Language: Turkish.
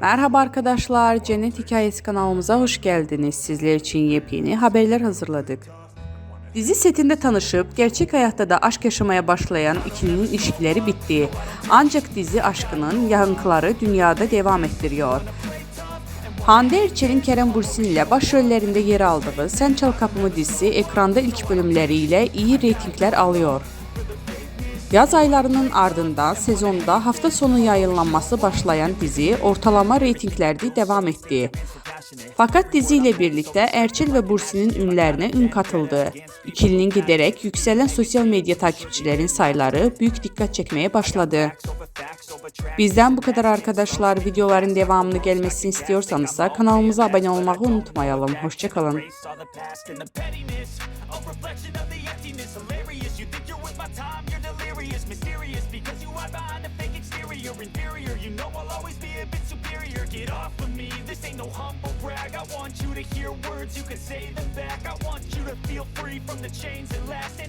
Merhaba arkadaşlar, Cennet Hikayesi kanalımıza hoş geldiniz. Sizler için yepyeni haberler hazırladık. Dizi setinde tanışıp gerçek hayatta da aşk yaşamaya başlayan ikilinin ilişkileri bitti. Ancak dizi aşkının yankıları dünyada devam ettiriyor. Hande Erçel'in Kerem Bursin ile başrollerinde yer aldığı Sen Çal Kapımı dizisi ekranda ilk bölümleriyle iyi reytingler alıyor. Yaz aylarının ardından sezonda hafta sonu yayınlanması başlayan dizi ortalama reytinglerde devam etti. Fakat diziyle birlikte Erçel ve Bursi'nin ünlerine ün katıldı. İkilinin giderek yükselen sosyal medya takipçilerin sayıları büyük dikkat çekmeye başladı. Bizden bu kadar arkadaşlar. Videoların devamını gelmesini istiyorsanız da kanalımıza abone olmayı unutmayalım. Hoşçakalın. You're mysterious Because you hide behind a fake exterior Inferior, you know I'll always be a bit superior. Get off of me, this ain't no humble brag. I want you to hear words, you can say them back. I want you to feel free from the chains that last